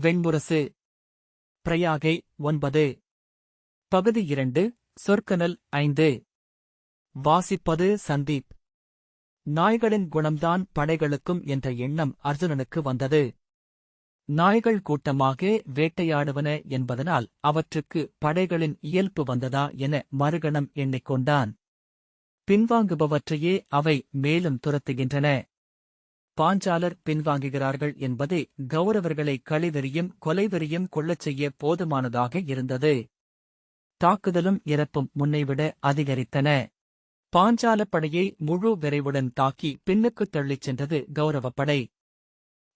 வெண்முரசு. பிரயாகை ஒன்பது. பகுதி இரண்டு சொற்கனல் ஐந்து. வாசிப்பது சந்தீப். நாய்களின் குணம்தான் படைகளுக்கும் என்ற எண்ணம் அர்ஜுனனுக்கு வந்தது. நாய்கள் கூட்டமாக வேட்டையாடுவன என்பதனால் அவற்றுக்கு படைகளின் இயல்பு வந்ததா என மறுகணம் எண்ணிக்கொண்டான். பின்வாங்குபவற்றையே அவை மேலும் துரத்துகின்றன. பாஞ்சாலர் பின்வாங்குகிறார்கள் என்பதே கௌரவர்களை களிவெறியும் கொலைவெறியும் கொள்ளச் செய்ய போதுமானதாக இருந்தது. தாக்குதலும் இறப்பும் முன்னைவிட அதிகரித்தன. பாஞ்சாலப் படையை முழு விரைவுடன் தாக்கி பின்னுக்குத் தள்ளிச் சென்றது கௌரவப்படை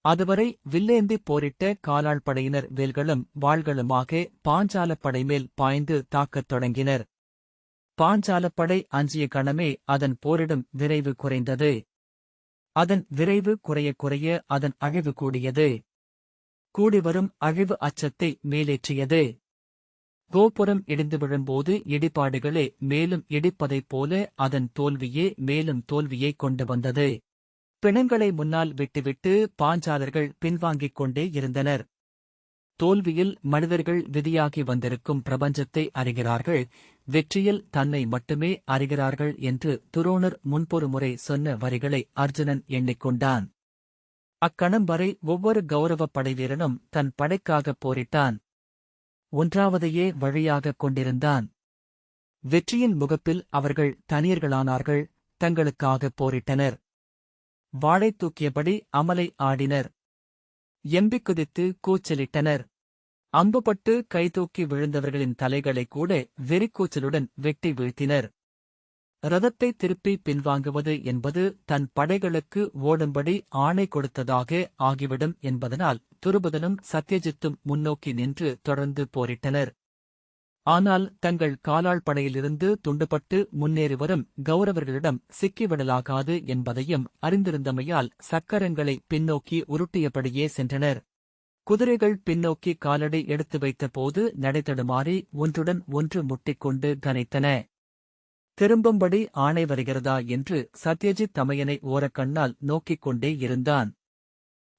அதுவரை வில்லேந்தி போரிட்ட காலாள் படையினர் வேல்களும் வாள்களுமாக பாஞ்சாலப் படைமேல் பாய்ந்து தாக்கத் தொடங்கினர். பாஞ்சாலப்படை அஞ்சிய கணமே அதன் போரிடும் விரைவு குறைந்தது. அதன் விரைவு குறைய குறைய அதன் அழிவு கூடியது. கூடிவரும் அழிவு அச்சத்தை மேலேற்றியது. கோபுரம் இடிந்து விழும்போது இடிபாடுகளே மேலும் இடிப்பதைப் போல அதன் தோல்வியே மேலும் தோல்வியை கொண்டு வந்தது. பிணங்களை முன்னால் விட்டுவிட்டு பாஞ்சாலர்கள் பின்வாங்கிக் கொண்டே இருந்தனர். தோல்வியில் மனிதர்கள் விதியாகி வந்திருக்கும் பிரபஞ்சத்தை அறிகிறார்கள் வெற்றியில் தன்னை மட்டுமே அறிகிறார்கள் என்று துரோணர் முன்பொரு முறை சொன்ன வரிகளை அர்ஜுனன் எண்ணிக்கொண்டான். அக்கணம் வரை ஒவ்வொரு கௌரவப் படைவீரனும் தன் படைக்காகப் போரிட்டான். ஒன்றாவதையே வழியாகக் கொண்டிருந்தான். வெற்றியின் முகப்பில் அவர்கள் தனியர்களானார்கள் தங்களுக்காகப் போரிட்டனர். வாழை தூக்கியபடி அமலை ஆடினர். எம்பிக் குதித்து கூச்சலிட்டனர். அம்புபட்டு கைதூக்கி விழுந்தவர்களின் தலைகளை கூட வெறிக்கூச்சலுடன் வெட்டி வீழ்த்தினர். ரதத்தை திருப்பி பின்வாங்குவது என்பது தன் படைகளுக்கு ஓடும்படி ஆணை கொடுத்ததாக ஆகிவிடும் என்பதனால் துருபதனும் சத்யஜித்தும் முன்னோக்கி நின்று தொடர்ந்து போரிட்டனர். ஆனால் தங்கள் காலாள் படையிலிருந்து துண்டுபட்டு முன்னேறி வரும் கௌரவர்களிடம் சிக்கிவிடலாகாது என்பதையும் அறிந்திருந்தமையால் சக்கரங்களை பின்னோக்கி உருட்டியபடியே சென்றனர். குதிரைகள் பின்னோக்கி காலடி எடுத்து வைத்தபோது நடைதடுமாறி ஒன்றுடன் ஒன்று முட்டிக்கொண்டு கனைத்தன. திரும்பும்படி ஆணை வருகிறதா? என்று சத்யஜித் தமையனை ஓரக்கண்ணால் நோக்கிக் கொண்டே இருந்தான்.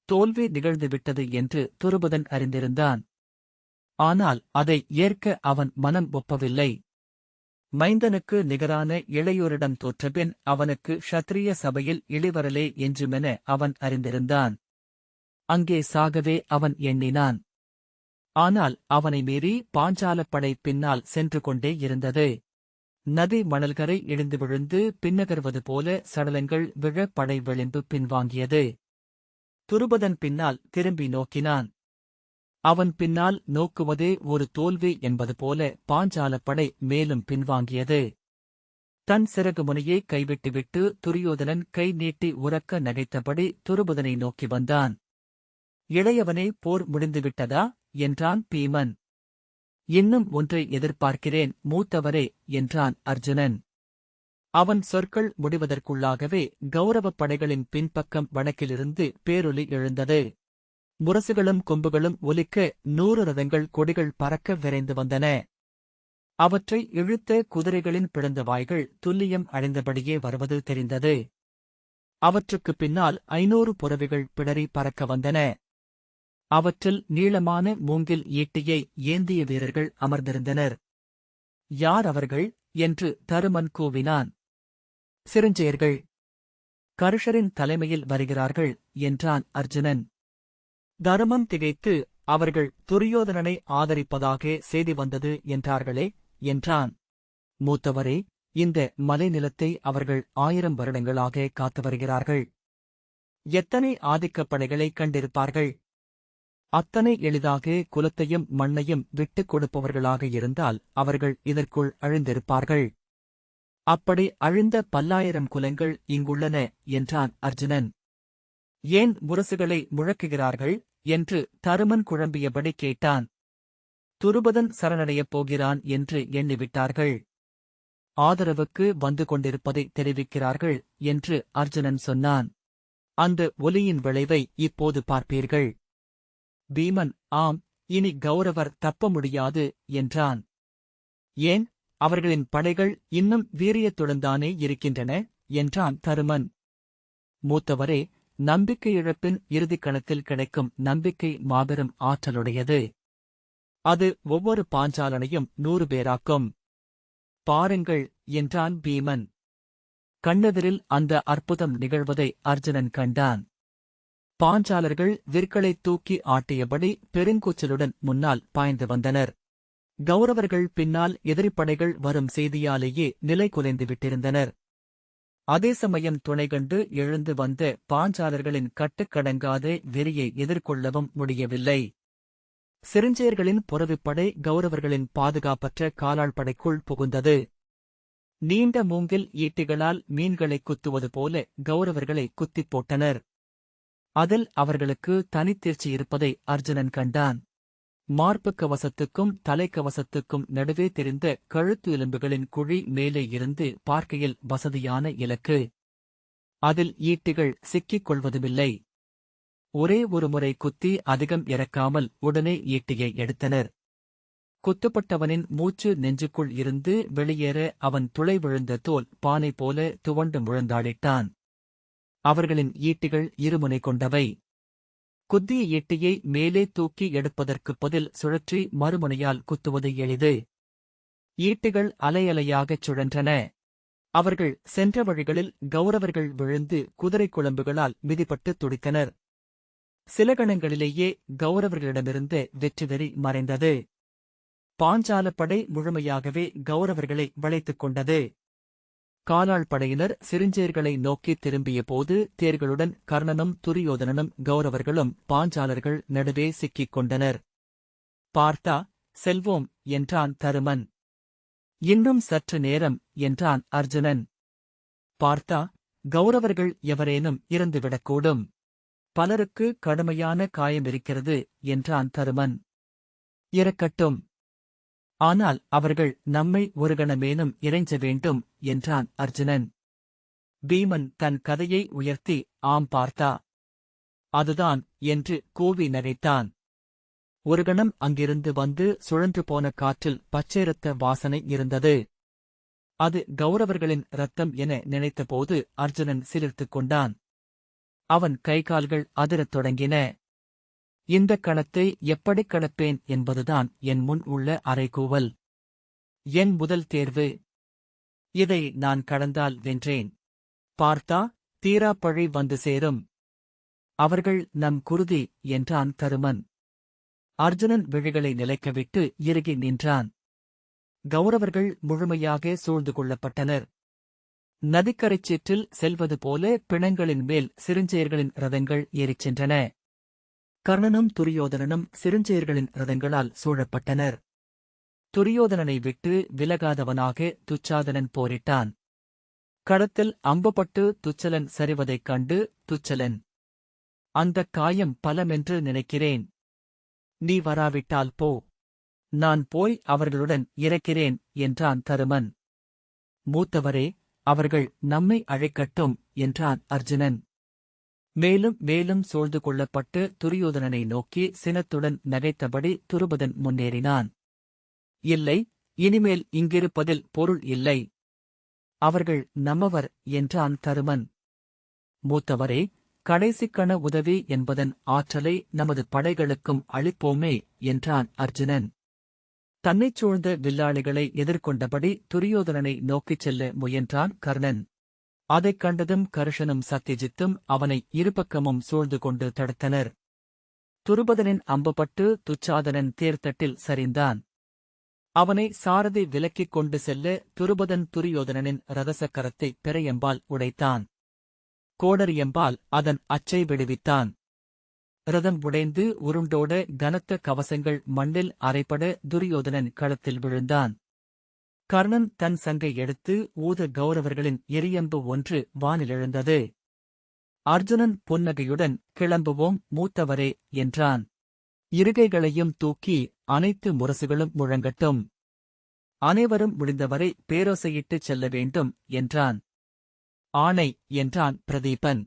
தோல்வி நிகழ்ந்துவிட்டது என்று துருபதன் அறிந்திருந்தான். ஆனால் அதை ஏற்க அவன் மனம் ஒப்பவில்லை. மைந்தனுக்கு நிகரான இளையோரிடம் தோற்றபின் அவனுக்கு ஷத்திரிய சபையில் இழிவரலே என்றுமென அவன் அறிந்திருந்தான். அங்கே சாகவே அவன் எண்ணினான். ஆனால் அவனை மீறி பாஞ்சாலப்படை பின்னால் சென்று கொண்டே இருந்தது. நதி மணல்கரை இடிந்து விழுந்து பின்னகர்வது போல சடலங்கள் விழ படை விளிம்பு பின்வாங்கியது. துருபதன் பின்னால் திரும்பி நோக்கினான். அவன் பின்னால் நோக்குவதே ஒரு தோல்வி என்பது போல பாஞ்சாலப்படை மேலும் பின்வாங்கியது. தன் சிறகு முனையை கைவிட்டுவிட்டு துரியோதனன் கை நீட்டி உறக்க நகைத்தபடி துருபதனை நோக்கி வந்தான். இளையவனே போர் முடிந்துவிட்டதா? என்றான் பீமன். இன்னும் ஒன்றை எதிர்பார்க்கிறேன் மூத்தவரே என்றான் அர்ஜுனன். அவன் சொற்கள் முடிவதற்குள்ளாகவே கௌரவப் படைகளின் பின்பக்கம் வடக்கிலிருந்து பேரொலி எழுந்தது. முரசுகளும் கொம்புகளும் ஒலிக்க நூறு ரதங்கள் கொடிகள் பறக்க விரைந்து வந்தன. அவற்றை இழுத்த குதிரைகளின் பிளந்த வாய்கள் துல்லியம் அடைந்தபடியே வருவது தெரிந்தது. அவற்றுக்குப் பின்னால் ஐநூறு புறவிகள் பிடரி பறக்க வந்தன. அவற்றில் நீளமான மூங்கில் ஈட்டியை ஏந்திய வீரர்கள் அமர்ந்திருந்தனர். யார் அவர்கள்? என்று தருமன் கூவினான். சிறுஞ்செயர்கள். கருஷரின் தலைமையில் வருகிறார்கள் என்றான் அர்ஜுனன். தருமம் திகைத்து அவர்கள் துரியோதனனை ஆதரிப்பதாக செய்தி வந்தது என்றார்களே என்றான். மூத்தவரே இந்த மலைநிலத்தை அவர்கள் ஆயிரம் வருடங்களாக காத்து வருகிறார்கள். எத்தனை ஆதிக்கப் படைகளை கண்டிருப்பார்கள்? அத்தனை எளிதாக குலத்தையும் மண்ணையும் விட்டுக் கொடுப்பவர்களாக இருந்தால் அவர்கள் இதற்குள் அழிந்திருப்பார்கள். அப்படி அழிந்த பல்லாயிரம் குலங்கள் இங்குள்ளன என்றான் அர்ஜுனன். ஏன் முரசுகளை முழக்குகிறார்கள்? என்று தருமன் குழம்பியபடி கேட்டான். துருபதன் சரணடையப் போகிறான் என்று எண்ணிவிட்டார்கள். ஆதரவுக்கு வந்து கொண்டிருப்பதை தெரிவிக்கிறார்கள் என்று அர்ஜுனன் சொன்னான். அந்த ஒலியின் விளைவை இப்போது பார்ப்பீர்கள். பீமன் ஆம் இனி கௌரவர் தப்ப முடியாது என்றான். ஏன் அவர்களின் படைகள் இன்னும் வீரியத்துடன் தானே இருக்கின்றன என்றான் தருமன். மூத்தவரே நம்பிக்கை இழப்பின் இறுதிக் கணத்தில் கிடைக்கும் நம்பிக்கை மாபெரும் ஆற்றலுடையது. அது ஒவ்வொரு பாஞ்சாலனையும் நூறு பேராக்கும். பாருங்கள் என்றான் பீமன். கண்ணெதிரில் அந்த அற்புதம் நிகழ்வதை அர்ஜுனன் கண்டான். பாஞ்சாலர்கள் விற்களைத் தூக்கி ஆட்டியபடி பெருங்கூச்சலுடன் முன்னால் பாய்ந்து வந்தனர். கௌரவர்கள் பின்னால் எதிரிப்படைகள் வரும் செய்தியாலேயே நிலை குலைந்து விட்டிருந்தனர். அதே சமயம் துணை கண்டு எழுந்து வந்த பாஞ்சாலர்களின் கட்டுக்கடங்காத வெறியை எதிர்கொள்ளவும் முடியவில்லை. சிறுஞ்சேர்களின் புறவிப்படை கௌரவர்களின் பாதுகாப்பற்ற காலாள் படைக்குள் புகுந்தது. நீண்ட மூங்கில் ஈட்டிகளால் மீன்களை குத்துவது போல கௌரவர்களை குத்திப் போட்டனர். அதில் அவர்களுக்கு தனித்தேர்ச்சி இருப்பதை அர்ஜுனன் கண்டான். மார்புக் கவசத்துக்கும் தலைக்கவசத்துக்கும் நடுவே தெரிந்த கழுத்து எலும்புகளின் குழி மேலே இருந்து பார்க்கையில் வசதியான இலக்கு. அதில் ஈட்டிகள் சிக்கிக் கொள்வதுமில்லை. ஒரே ஒரு முறை குத்தி அதிகம் இறக்காமல் உடனே ஈட்டியை எடுத்தனர். குத்துப்பட்டவனின் மூச்சு நெஞ்சுக்குள் இருந்து வெளியேற அவன் துளை விழுந்த தோல் பானை போல துவண்டு முழந்தாளிட்டான் அவர்களின் ஈட்டிகள் இருமுனை கொண்டவை. குத்திய ஈட்டியை மேலே தூக்கி எடுப்பதற்குப் பதில் சுழற்றி மறுமுனையால் குத்துவது எளிது. ஈட்டிகள் அலையலையாகச் சுழன்றன. அவர்கள் சென்ற வழிகளில் கௌரவர்கள் விழுந்து குதிரை குழம்புகளால் மிதிப்பட்டு துடித்தனர். சில கணங்களிலேயே கௌரவர்களிடமிருந்து வெற்றிவெறி மறைந்தது. பாஞ்சாலப்படை முழுமையாகவே கௌரவர்களை வளைத்துக் கொண்டது. காலாள் படையினர் சிறிஞ்சேர்களை நோக்கி திரும்பிய போது தேர்களுடன் கர்ணனும் துரியோதனனும் கௌரவர்களும் பாஞ்சாலர்கள் நடுவே சிக்கிக் கொண்டனர். பார்த்தா செல்வோம் என்றான் தருமன். இன்னும் சற்று நேரம் என்றான் அர்ஜுனன். பார்த்தா கௌரவர்கள் எவரேனும் இறந்துவிடக்கூடும். பலருக்கு கடுமையான காயம் இருக்கிறது என்றான் தருமன். இறக்கட்டும். ஆனால் அவர்கள் நம்மை ஒருகணமேனும் இறைஞ்ச வேண்டும் என்றான் அர்ஜுனன். பீமன் தன் கதையை உயர்த்தி ஆம் பார்த்தா. அதுதான் என்று கூவி நரைத்தான். ஒருகணம் அங்கிருந்து வந்து சுழன்று போன காற்றில் பச்சைரத்த வாசனை இருந்தது. அது கௌரவர்களின் ரத்தம் என நினைத்தபோது அர்ஜுனன் சிலிர்த்துக் கொண்டான். அவன் கைகால்கள் அதிரத் தொடங்கின. இந்த கணத்தை எப்படிக் கணப்பேன் என்பதுதான் என் முன் உள்ள அறைகூவல். என் முதல் தேர்வு. இதை நான் கடந்தால் வென்றேன். பார்த்தா தீராப்பழி வந்து சேரும். அவர்கள் நம் குருதி என்றான் தருமன் அர்ஜுனன் விழிகளை நிலைக்கவிட்டு இறுகி நின்றான். கௌரவர்கள் முழுமையாக சூழ்ந்து கொள்ளப்பட்டனர். நதிக்கரைச் சீற்றில் செல்வது போல பிணங்களின் மேல் சிறுஞ்செயர்களின் ரதங்கள் ஏறிச் சென்றன. கர்ணனும் துரியோதனனும் சிறுஞ்செயர்களின் ரதங்களால் சூழப்பட்டனர். துரியோதனனை விட்டு விலகாதவனாக துச்சாதனன் போரிட்டான். கடத்தில் அம்புபட்டு துச்சலன் சரிவதைக் கண்டு துச்சலன் அந்தக் காயம் பலமென்று நினைக்கிறேன். நீ வராவிட்டால் போ. நான் போய் அவர்களுடன் இறக்கிறேன் என்றான் தருமன். மூத்தவரே அவர்கள் நம்மை அழைக்கட்டும் என்றான் அர்ஜுனன். மேலும் மேலும் சூழ்ந்து கொள்ளப்பட்டு துரியோதனனை நோக்கி சினத்துடன் நகைத்தபடி துருபதன் முன்னேறினான். இல்லை இனிமேல் இங்கிருப்பதில் பொருள் இல்லை. அவர்கள் நம்மவர் என்றான் தருமன். மூத்தவரே கடைசிக்கண உதவி என்பதன் ஆற்றலை நமது படைகளுக்கும் அளிப்போமே என்றான் அர்ஜுனன். தன்னைச் சூழ்ந்த வில்லாளிகளை எதிர்கொண்டபடி துரியோதனனை நோக்கிச் செல்ல முயன்றான் கர்ணன். அதைக் கண்டதும் கருஷனும் சத்யஜித்தும் அவனை இருபக்கமும் சூழ்ந்து கொண்டு தடுத்தனர். துருபதனின் அம்புபட்டு துச்சாதனன் தேர்தட்டில் சரிந்தான். அவனை சாரதி விலக்கிக் கொண்டு செல்ல துருபதன் துரியோதனனின் ரதசக்கரத்தை பிறையம்பால் உடைத்தான். கோடரியம்பால் அதன் அச்சை விடுவித்தான். ரதம் உடைந்து உருண்டோட கனத்த கவசங்கள் மண்ணில் அரைப்பட துரியோதனன் களத்தில் விழுந்தான். கர்ணன் தன் சங்கை எடுத்து ஊத கௌரவர்களின் எரியம்பு ஒன்று வானிலெழுந்தது. அர்ஜுனன் புன்னகையுடன் கிளம்புவோம் மூத்தவரே என்றான். இருகைகளையும் தூக்கி அனைத்து முரசுகளும் முழங்கட்டும். அனைவரும் முடிந்தவரை பேரோசையிட்டுச் செல்ல வேண்டும் என்றான். ஆணை என்றான் பிரதீபன்.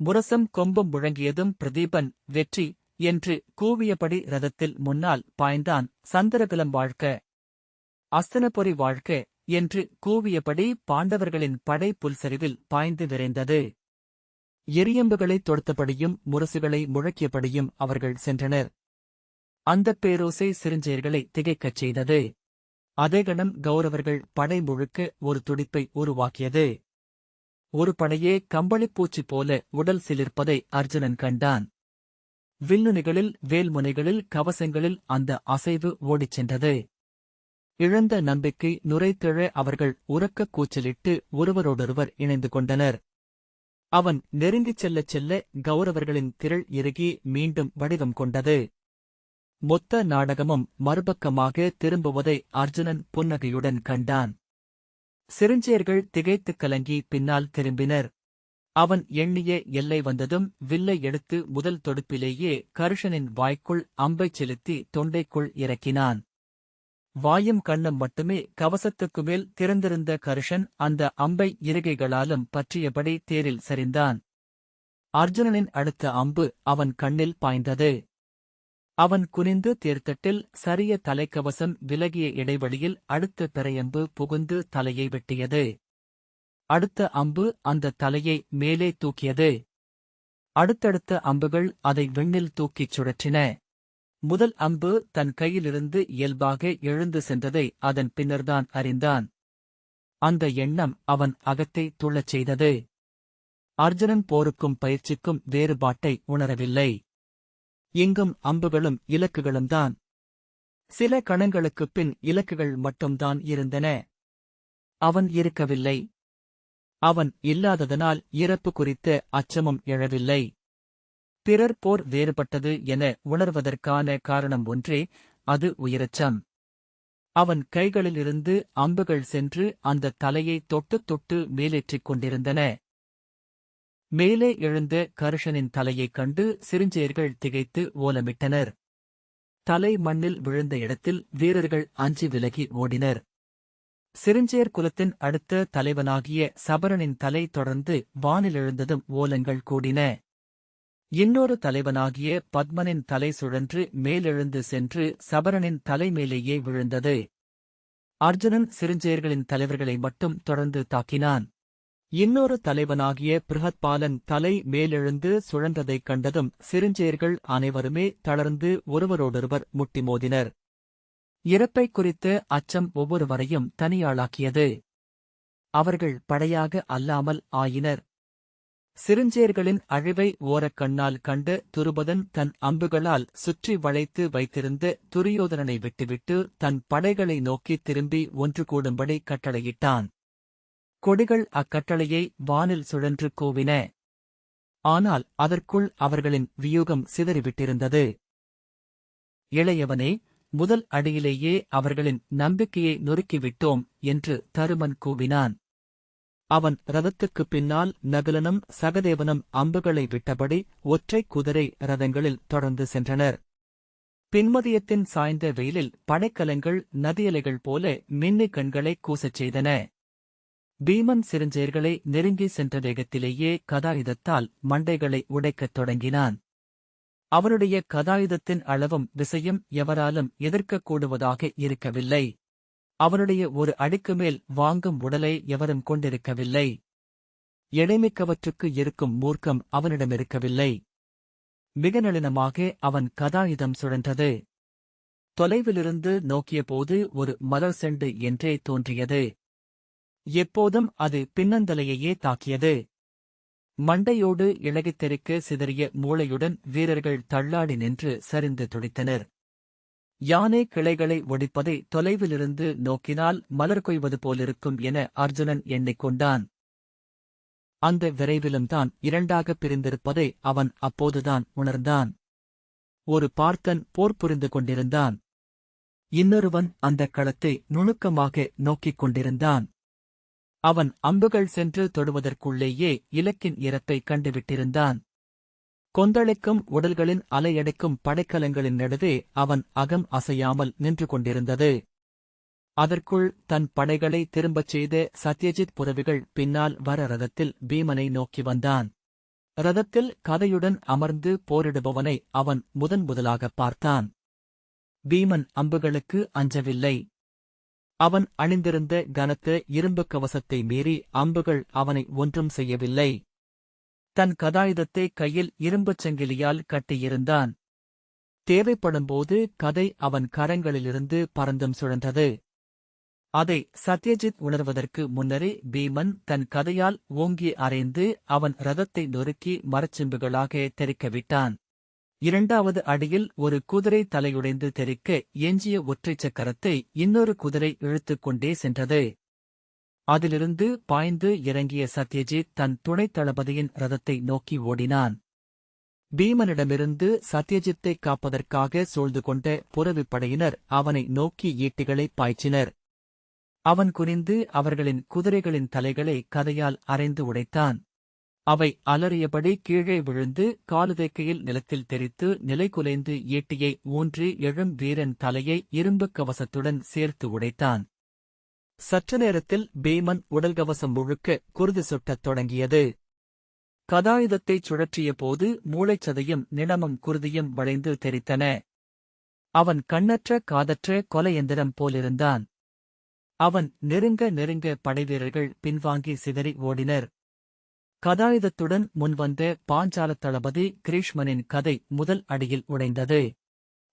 முரசம் கொம்பும் முழங்கியதும் பிரதீபன் வெற்றி என்று கூவியபடி ரதத்தில் முன்னால் பாய்ந்தான் சந்திரகுலம் வாழ்க்க அஸ்தனபுரி வாழ்க்க என்று கூவியபடி பாண்டவர்களின் படை புல்சரிவில் பாய்ந்து விரைந்தது. எரியம்புகளை தொடுத்தபடியும் முரசுகளை முழக்கியபடியும் அவர்கள் சென்றனர். அந்தப் பேரோசை சிறுஞ்செயர்களை திகைக்கச் செய்தது. அதே கணம் கௌரவர்கள் படை முழுக்க ஒரு துடிப்பை உருவாக்கியது. ஒரு படையே கம்பளிப்பூச்சி போல உடல் சிலிர்ப்பதை அர்ஜுனன் கண்டான். வில்லுனிகளில் வேல்முனைகளில் கவசங்களில் அந்த அசைவு ஓடிச் சென்றது. இழந்த நம்பிக்கை நுரைத்திழ அவர்கள் உறக்கக் கூச்சலிட்டு ஒருவரோடொருவர் இணைந்து கொண்டனர். அவன் நெருங்கிச் செல்லச் செல்ல கௌரவர்களின் திரள் இறுகி மீண்டும் வடிவம் கொண்டது. மொத்த நாடகமும் மறுபக்கமாக திரும்புவதை அர்ஜுனன் புன்னகையுடன் கண்டான். சிறுஞ்சேர்கள் திகைத்துக் கலங்கி பின்னால் திரும்பினர். அவன் எண்ணிய எல்லை வந்ததும் வில்லை எடுத்து முதல் தொடுப்பிலேயே கருஷனின் வாய்க்குள் அம்பைச் செலுத்தி தொண்டைக்குள் இறக்கினான். வாயும் கண்ணும் மட்டுமே கவசத்துக்கு மேல் திறந்திருந்த கருஷன் அந்த அம்பை இருகைகளாலும் பற்றியபடி தேரில் சரிந்தான். அர்ஜுனனின் அடுத்த அம்பு அவன் கண்ணில் பாய்ந்தது. அவன் குனிந்து தேர்த்தட்டில் சரிய தலைக்கவசம் விலகிய இடைவெளியில் அடுத்த பிறையம்பு புகுந்து தலையை வெட்டியது. அடுத்த அம்பு அந்த தலையை மேலே தூக்கியது. அடுத்தடுத்த அம்புகள் அதை விண்ணில் தூக்கிச் சுழற்றின. முதல் அம்பு தன் கையிலிருந்து இயல்பாக எழுந்து சென்றதை அதன் பின்னர்தான் அறிந்தான். அந்த எண்ணம் அவன் அகத்தை துள்ளச் செய்தது. அர்ஜுனன் போருக்கும் பயிற்சிக்கும் வேறுபாட்டை உணரவில்லை. இங்கும் அம்புகளும் இலக்குகளும்தான் சில கணங்களுக்குப் பின் இலக்குகள் மட்டும்தான் இருந்தன. அவன் இருக்கவில்லை. அவன் இல்லாததனால் இறப்பு குறித்த அச்சமும் எழவில்லை. பிறர் போர் வேறுபட்டது என உணர்வதற்கான காரணம் ஒன்றே அது உயிரச்சம். அவன் கைகளிலிருந்து அம்புகள் சென்று அந்த தலையை தொட்டு தொட்டு மேலேற்றிக் கொண்டிருந்தன. மேலே எழுந்த கருஷனின் தலையைக் கண்டு சிறுஞ்சேர்கள் திகைத்து ஓலமிட்டனர். தலை மண்ணில் விழுந்த இடத்தில் வீரர்கள் அஞ்சி விலகி ஓடினர். சிறுஞ்சேர் குலத்தின் அடுத்த தலைவனாகிய சபரனின் தலை தொடர்ந்து வானிலெழுந்ததும் ஓலங்கள் கூடின. இன்னொரு தலைவனாகிய பத்மனின் தலை சுழன்று மேலெழுந்து சென்று சபரனின் தலைமேலேயே விழுந்தது. அர்ஜுனன் சிறுஞ்சேர்களின் தலைவர்களை மட்டும் தொடர்ந்து தாக்கினான். இன்னொரு தலைவனாகிய பிருகத்பாலன் தலை மேலெழுந்து சுழன்றதைக் கண்டதும் சிறுஞ்சேர்கள் அனைவருமே தளர்ந்து ஒருவரோடொருவர் முட்டி மோதினர். இறப்பைக் குறித்த அச்சம் ஒவ்வொருவரையும் தனியாளாக்கியது. அவர்கள் படையாக அல்லாமல் ஆயினர். சிறுஞ்சேர்களின் அழிவை ஓரக் கண்ணால் கண்டு துருபதன் தன் அம்புகளால் சுற்றி வளைத்து வைத்திருந்த துரியோதனனை விட்டுவிட்டு தன் படைகளை நோக்கித் திரும்பி ஒன்று கூடும்படி கட்டளையிட்டான். கொடிகள் அக்கட்டளையை வானில் சுழன்று கூவின. ஆனால் அதற்குள் அவர்களின் வியூகம் சிதறிவிட்டிருந்தது. இளையவனே முதல் அடியிலேயே அவர்களின் நம்பிக்கையை நொறுக்கிவிட்டோம் என்று தருமன் கூவினான். அவன் ரதத்துக்குப் பின்னால் நகுலனும் சகதேவனும் அம்புகளை விட்டபடி ஒற்றை குதிரை ரதங்களில் தொடர்ந்து சென்றனர். பின்மதியத்தின் சாய்ந்த வெயிலில் படைக்கலங்கள் நதியலைகள் போல மின்னிக் கண்களை கூசச் செய்தன. பீமன் சிறஞ்சேர்களை நெருங்கி சென்ற வேகத்திலேயே கதாயுதத்தால் மண்டைகளை உடைக்கத் தொடங்கினான். அவனுடைய கதாயுதத்தின் அளவும் விசையும் எவராலும் எதிர்க்கக் கூடுவதாக இருக்கவில்லை. அவனுடைய ஒரு அடிக்கு மேல் வாங்கும் உடலை எவரும் கொண்டிருக்கவில்லை. எடைமிக்கவற்றுக்கு இருக்கும் மூர்க்கம் அவனிடமிருக்கவில்லை மிக நளினமாக அவன் கதாயுதம் சுழன்றது. தொலைவிலிருந்து நோக்கியபோது ஒரு மலர் செண்டு என்றே தோன்றியது. எப்போதும் அது பின்னந்தலையையே தாக்கியது. மண்டையோடு இழகித் சிதறிய மூளையுடன் வீரர்கள் தள்ளாடி நின்று சரிந்து துடித்தனர். யானை கிளைகளை ஒடிப்பதை தொலைவிலிருந்து நோக்கினால் மலர் கொய்வது போலிருக்கும் என அர்ஜுனன் எண்ணிக்கொண்டான். அந்த விரைவிலும்தான் இரண்டாகப் பிரிந்திருப்பதை அவன் அப்போதுதான் உணர்ந்தான். ஒரு பார்த்தன் போர் புரிந்து கொண்டிருந்தான். இன்னொருவன் அந்தக் களத்தை நுணுக்கமாக நோக்கிக் கொண்டிருந்தான். அவன் அம்புகள் சென்று தொடுவதற்குள்ளேயே இலக்கின் இறப்பை கண்டுவிட்டிருந்தான். கொந்தளிக்கும் உடல்களின் அலையடைக்கும் படைக்கலங்களின் நடுவே அவன் அகம் அசையாமல் நின்று கொண்டிருந்தது. அதற்குள் தன் படைகளை திரும்பச் செய்த சத்யஜித் புறவிகள் பின்னால் வர ரதத்தில் பீமனை நோக்கி வந்தான். ரதத்தில் கதையுடன் அமர்ந்து போரிடுபவனை அவன் முதன் முதலாகப் பார்த்தான். பீமன் அம்புகளுக்கு அஞ்சவில்லை. அவன் அணிந்திருந்த கனத்த இரும்புக் கவசத்தை மீறி அம்புகள் அவனை ஒன்றும் செய்யவில்லை. தன் கதாயுதத்தை கையில் இரும்புச் சங்கிலியால் கட்டியிருந்தான். தேவைப்படும்போது கதை அவன் கரங்களிலிருந்து பறந்தும் சுழன்றது. அதை சத்யஜித் உணர்வதற்கு முன்னரே பீமன் தன் கதையால் ஓங்கி அறைந்து அவன் ரதத்தை நொறுக்கி மரச்சிம்புகளாக தெறிக்கவிட்டான் இரண்டாவது அடியில் ஒரு குதிரை தலையுடைந்து தெறிக்க எஞ்சிய ஒற்றைச் சக்கரத்தை இன்னொரு குதிரை இழுத்துக் கொண்டே சென்றது. அதிலிருந்து பாய்ந்து இறங்கிய சத்யஜித் தன் துணைத் தளபதியின் ரதத்தை நோக்கி ஓடினான். பீமனிடமிருந்து சத்யஜித்தை காப்பதற்காக சூழ்ந்து கொண்ட புறவிப் படையினர் அவனை நோக்கி ஈட்டிகளை பாய்ச்சினர். அவன் குனிந்து அவர்களின் குதிரைகளின் தலைகளை கதையால் அரைந்து உடைத்தான். அவை அலறியபடி கீழே விழுந்து காலுதைக்கையில் நிலத்தில் தெரித்து நிலைகுலைந்து ஈட்டியை ஊன்றி எழும் வீரன் தலையை இரும்புக் கவசத்துடன் சேர்த்து உடைத்தான். சற்று நேரத்தில் பீமன் உடல்கவசம் முழுக்க குருதி சுட்டத் தொடங்கியது. கதாயுதத்தைச் சுழற்றிய போது மூளைச்சதையும் நிணமும் குருதியும் வளைந்து தெரித்தன. அவன் கண்ணற்ற காதற்ற கொலையந்திரம் போலிருந்தான். அவன் நெருங்க நெருங்க படைவீரர்கள் பின்வாங்கி சிதறி ஓடினர். கதாயுதத்துடன் முன்வந்த பாஞ்சாலத் தளபதி கிரீஷ்மனின் கதை முதல் அடியில் உடைந்தது.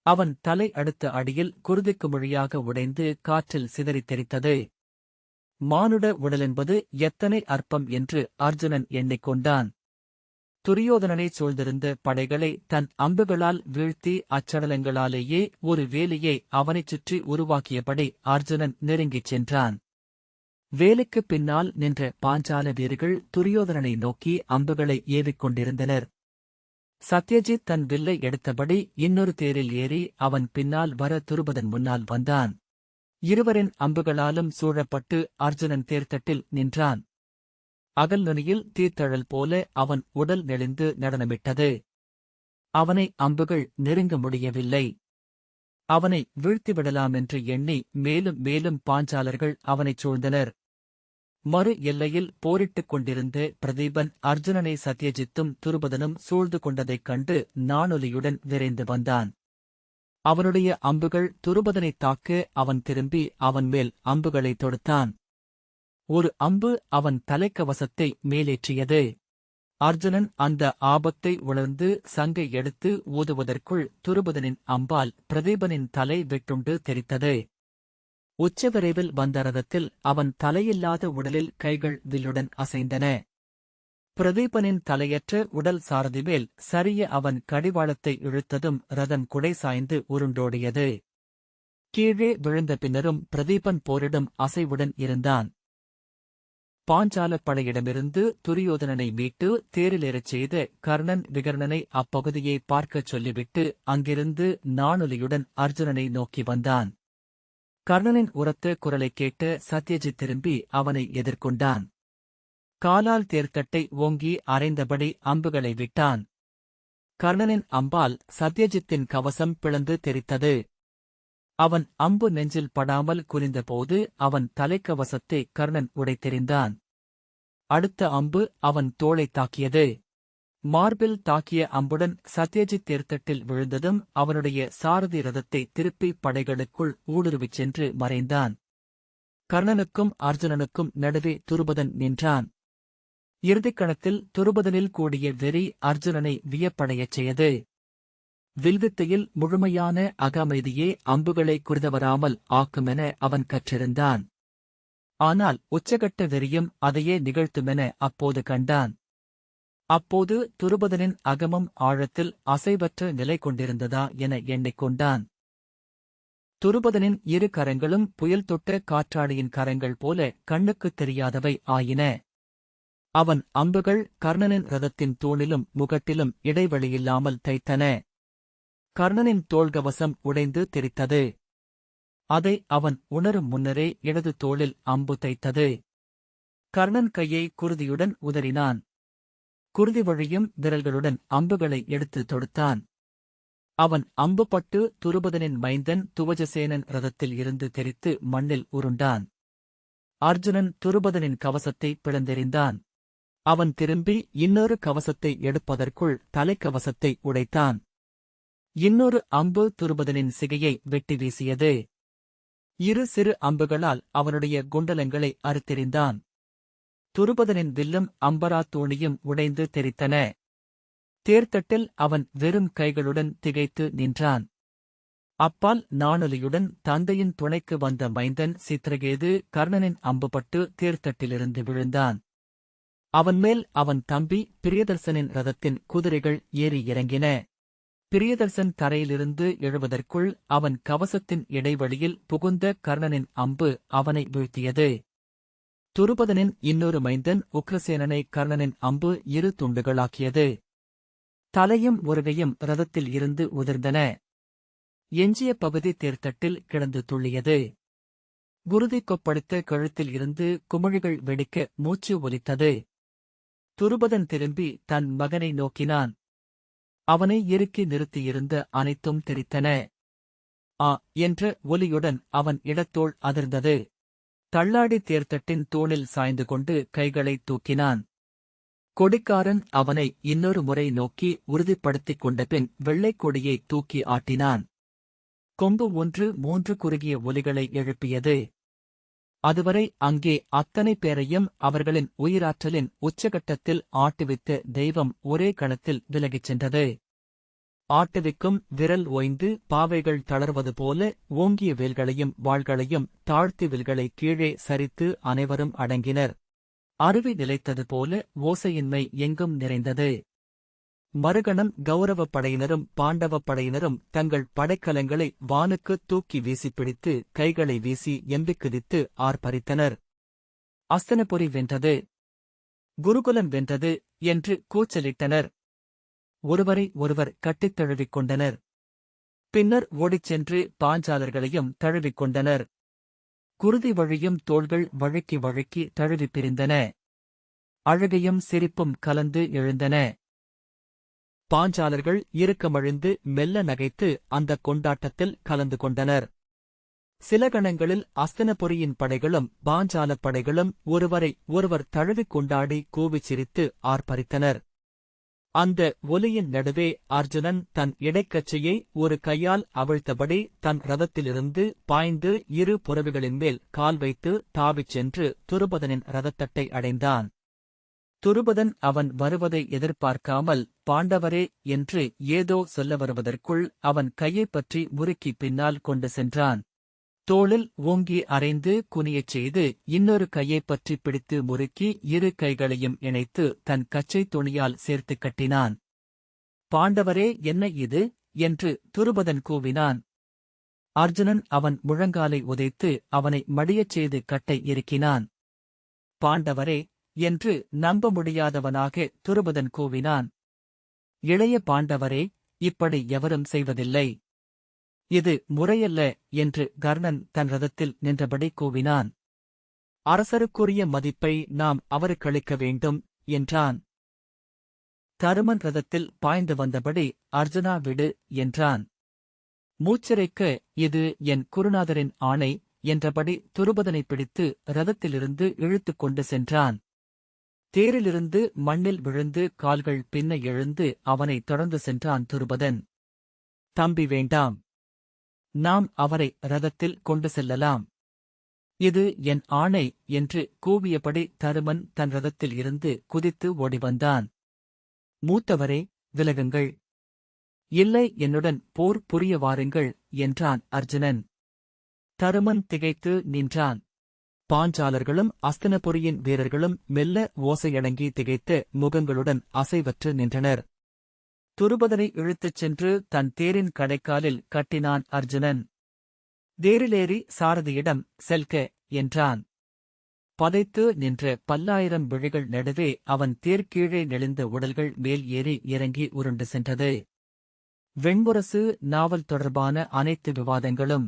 அவன் தலை அடுத்த அடியில் குருதிக்கு மொழியாக உடைந்து காற்றில் சிதறித் தெரித்தது. மானுட உடலென்பது எத்தனை அற்பம் என்று அர்ஜுனன் எண்ணிக்கொண்டான். துரியோதனனைச் சூழ்ந்திருந்த படைகளை தன் அம்புகளால் வீழ்த்தி அச்சடலங்களாலேயே ஒரு வேலியை அவனைச் சுற்றி உருவாக்கியபடி அர்ஜுனன் நெருங்கிச் சென்றான். வேலைக்குப் பின்னால் நின்ற பாஞ்சால வீரர்கள் துரியோதனனை நோக்கி அம்புகளை ஏவிக் கொண்டிருந்தனர் சத்யஜித் தன் வில்லை எடுத்தபடி இன்னொரு தேரில் ஏறி அவன் பின்னால் வர துருபதன் முன்னால் வந்தான். இருவரின் அம்புகளாலும் சூழப்பட்டு அர்ஜுனன் தேர்தட்டில் நின்றான். அகல் நுனியில் தீர்த்தழல் போல அவன் உடல் நெளிந்து நடனமிட்டது. அவனை அம்புகள் நெருங்க முடியவில்லை. அவனை வீழ்த்திவிடலாமென்று எண்ணி மேலும் மேலும் பாஞ்சாலர்கள் அவனைச் சூழ்ந்தனர். மறு எல்லையில் போரிட்டுக் கொண்டிருந்த பிரதீபன் அர்ஜுனனை சத்யஜித்தும் துருபதனும் சூழ்ந்து கொண்டதைக் கண்டு நாணொலியுடன் விரைந்து வந்தான். அவனுடைய அம்புகள் துருபதனைத் தாக்க அவன் திரும்பி அவன் மேல் அம்புகளை தொடுத்தான். ஒரு அம்பு அவன் தலைக்கவசத்தை மேலேற்றியது. அர்ஜுனன் அந்த ஆபத்தை உணர்ந்து சங்கை எடுத்து ஊதுவதற்குள் துருபதனின் அம்பால் பிரதீபனின் தலை வெட்டுண்டு தெரித்தது. உச்சவிரைவில் வந்த ரதத்தில் அவன் தலையில்லாத உடலில் கைகள் வில்லுடன் அசைந்தன. பிரதீபனின் தலையற்ற உடல் சாரதிவேல் சரிய அவன் கடிவாளத்தை இழுத்ததும் ரதம் குடை சாய்ந்து உருண்டோடியது. கீழே விழுந்த பின்னரும் பிரதீபன் போரிடும் அசைவுடன் இருந்தான். பாஞ்சாலப் படையிடமிருந்து துரியோதனனை மீட்டு தேரிலேறச் செய்த கர்ணன் விகர்ணனை அப்பகுதியை பார்க்கச் சொல்லிவிட்டு அங்கிருந்து நாணொலியுடன் அர்ஜுனனை நோக்கி வந்தான். கர்ணனின் உரத்த குரலைக் கேட்ட சத்யஜித் திரும்பி அவனை எதிர்கொண்டான். காலால் தேர்க்கட்டை ஓங்கி அரைந்தபடி அம்புகளை விட்டான். கர்ணனின் அம்பால் சத்யஜித்தின் கவசம் பிளந்து தெரித்தது. அவன் அம்பு நெஞ்சில் படாமல் குனிந்தபோது அவன் தலைக்கவசத்தை கர்ணன் உடைத்தெறிந்தான். அடுத்த அம்பு அவன் தோளைத் தாக்கியது. மார்பில் தாக்கிய அம்புடன் சத்யஜித் தேர்த்தட்டில் விழுந்ததும் அவனுடைய சாரதி ரதத்தை திருப்பி படைகளுக்குள் ஊடுருவிச் சென்று மறைந்தான். கர்ணனுக்கும் அர்ஜுனனுக்கும் நடுவே துருபதன் நின்றான். இறுதிக்கணத்தில் துருபதனில் கூடிய வெறி அர்ஜுனனை வியப்படையச் செய்தது. வில்வித்தையில் முழுமையான அகமைதியே அம்புகளை குறிதவராமல் ஆக்குமென அவன் கற்றிருந்தான். ஆனால் உச்சகட்ட வெறியும் அதையே நிகழ்த்துமென அப்போது கண்டான். அப்போது துருபதனின் அகமும் ஆழத்தில் அசைவற்ற நிலை கொண்டிருந்ததா என எண்ணிக்கொண்டான் துருபதனின் இரு கரங்களும் புயல் தொட்ட காற்றாடியின் கரங்கள் போல கண்ணுக்குத் தெரியாதவை ஆயின. அவன் அம்புகள் கர்ணனின் ரதத்தின் தூணிலும் முகட்டிலும் இடைவெளியில்லாமல் தைத்தன. கர்ணனின் தோள்கவசம் உடைந்து தெரித்தது. அதை அவன் உணரும் முன்னரே இடது தோளில் அம்பு தைத்தது. கர்ணன் கையை குருதியுடன் உதறினான். குருதி வழியும் விரல்களுடன் அம்புகளை எடுத்து தொடுத்தான். அவன் அம்புபட்டு துருபதனின் மைந்தன் துவஜசேனன் ரதத்தில் இருந்து தெரித்து மண்ணில் உருண்டான். அர்ஜுனன் துருபதனின் கவசத்தை பிளந்தெறிந்தான். அவன் திரும்பி இன்னொரு கவசத்தை எடுப்பதற்குள் தலைக்கவசத்தை உடைத்தான். இன்னொரு அம்பு துருபதனின் சிகையை வெட்டி வீசியது. இரு சிறு அம்புகளால் அவனுடைய குண்டலங்களை அறுத்தெறிந்தான். துருபதனின் வில்லும் அம்பரா தோணியும் உடைந்து தெரித்தன. தேர்தட்டில் அவன் வெறும் கைகளுடன் திகைத்து நின்றான். அப்பால் நாணொலியுடன் தந்தையின் துணைக்கு வந்த மைந்தன் சித்திரகேது கர்ணனின் அம்புபட்டு தேர்தட்டிலிருந்து விழுந்தான். அவன் மேல் அவன் தம்பி பிரியதர்சனின் ரதத்தின் குதிரைகள் ஏறி இறங்கின. பிரியதர்சன் தரையிலிருந்து எழுவதற்குள் அவன் கவசத்தின் இடைவெளியில் புகுந்த கர்ணனின் அம்பு அவனை வீழ்த்தியது. துருபதனின் இன்னொரு மைந்தன் உக்ரசேனனை கர்ணனின் அம்பு இரு துண்டுகளாக்கியது. தலையும் உருகையும் ரதத்தில் இருந்து உதிர்ந்தன. எஞ்சிய பகுதி தேர்தட்டில் கிடந்து துள்ளியது. குருதி கொப்பளித்த கழுத்தில் இருந்து குமிழிகள் வெடிக்க மூச்சு ஒலித்தது. துருபதன் திரும்பி தன் மகனை நோக்கினான். அவனை இறுக்கி நிறுத்தியிருந்த அனைத்தும் தெரித்தன. ஆ என்ற ஒலியுடன் அவன் இடத்தோள் அதிர்ந்தது. தள்ளாடி தேர்தட்டின் தூணில் சாய்ந்து கொண்டு கைகளை தூக்கினான். கொடிக்காரன் அவனை இன்னொரு முறை நோக்கி உறுதிப்படுத்திக் கொண்டபின் வெள்ளைக் கொடியை தூக்கி ஆட்டினான். கொம்பு ஒன்று மூன்று குறுகிய ஒலிகளை எழுப்பியது. அதுவரை அங்கே அத்தனை பேரையும் அவர்களின் உயிராற்றலின் உச்சகட்டத்தில் ஆட்டுவித்த தெய்வம் ஒரே கணத்தில் விலகிச் சென்றது. ஆட்டுவிக்கும் விரல் ஓய்ந்து பாவைகள் தளர்வது போல ஓங்கிய வேல்களையும் வாள்களையும் தாழ்த்தி வில்களை கீழே சரித்து அனைவரும் அடங்கினர். அருவி நிலைத்தது போல ஓசையின்மை எங்கும் நிறைந்தது. மறுகணம் கௌரவப் படையினரும் பாண்டவப் படையினரும் தங்கள் படைக்கலங்களை வானுக்கு தூக்கி வீசி பிடித்து கைகளை வீசி எம்பிக்குதித்து ஆர்ப்பரித்தனர். அஸ்தனபுரி வென்றது. குருகுலம் வென்றது என்று கூச்சலிட்டனர். ஒருவரை ஒருவர் கட்டித் தழுவிக் கொண்டனர். பின்னர் ஓடிச் சென்று பாஞ்சாலர்களையும் தழுவிக் கொண்டனர். குருதி வழியும் தோள்கள் வழுக்கி வழுக்கி தழுவிப் பிரிந்தன. அழுகையும் சிரிப்பும் கலந்து எழுந்தன. பாஞ்சாலர்கள் இறுக்கமழிந்து மெல்ல நகைத்து அந்தக் கொண்டாட்டத்தில் கலந்து கொண்டனர். சில கணங்களில் அஸ்தனபுரியின் படைகளும் பாஞ்சாலப் படைகளும் ஒருவரை ஒருவர் தழுவிக் கொண்டாடி கூவிச் சிரித்து ஆர்ப்பரித்தனர். அந்த ஒலியின் நடுவே அர்ஜுனன் தன் இடைக்கச்சையை ஒரு கையால் அவிழ்த்தபடி தன் ரதத்திலிருந்து பாய்ந்து இரு புறவிகளின் மேல் கால் வைத்து தாவிச் சென்று துருபதனின் ரதத்தட்டை அடைந்தான். துருபதன் அவன் வருவதை எதிர்பார்க்காமல் பாண்டவரே என்று ஏதோ சொல்ல வருவதற்குள் அவன் கையைப் பற்றி முறுக்கி பின்னால் கொண்டு சென்றான். தோளில் ஓங்கி அரைந்து குனியச் செய்து இன்னொரு கையைப் பற்றி பிடித்து முறுக்கி இரு கைகளையும் இணைத்து தன் கச்சை துணியால் சேர்த்து கட்டினான். பாண்டவரே என்ன இது? என்று துருபதன் கூவினான். அர்ஜுனன் அவன் முழங்காலை உதைத்து அவனை மடியச் செய்து கட்டை இறுக்கினான். பாண்டவரே என்று நம்ப முடியாதவனாக துருபதன் கூவினான். இளைய பாண்டவரே இப்படி எவரும் செய்வதில்லை. இது முறையல்ல என்று கர்ணன் தன் ரதத்தில் நின்றபடி கூவினான். அரசருக்குரிய மதிப்பை நாம் அவருக்களிக்க வேண்டும் என்றான். தருமன் ரதத்தில் பாய்ந்து வந்தபடி அர்ஜுனா விடு என்றான். மூச்சிறைக்க இது என் குருநாதரின் ஆணை என்றபடி துருபதனை பிடித்து ரதத்திலிருந்து இழுத்துக் கொண்டு சென்றான். தேரிலிருந்து மண்ணில் விழுந்து கால்கள் பின்ன எழுந்து அவனை தொடர்ந்து சென்றான் துருபதன். தம்பி வேண்டாம். நாம் அவரை ரதத்தில் கொண்டு செல்லலாம். இது என் ஆணை என்று கூவியபடி தருமன் தன் ரதத்தில் இருந்து குதித்து ஓடிவந்தான். மூத்தவரே விலகுங்கள். இல்லை என்னுடன் போர் புரிய வாருங்கள் என்றான் அர்ஜுனன். தருமன் திகைத்து நின்றான். பாஞ்சாலர்களும் அஸ்தனபுரியின் வீரர்களும் மெல்ல ஓசையடங்கி திகைத்து முகங்களுடன் அசைவற்று நின்றனர். துருபதனை இழுத்துச் சென்று தன் தேரின் கடைக்காலில் கட்டினான் அர்ஜுனன். தேரிலேறி சாரதியிடம் செல்க என்றான். பதைத்து நின்ற பல்லாயிரம் விழிகள் நடுவே அவன் தேர்கீழே நெளிந்த உடல்கள் மேல் ஏறி இறங்கி உருண்டு சென்றது. வெண்முரசு நாவல் தொடர்பான அனைத்து விவாதங்களும்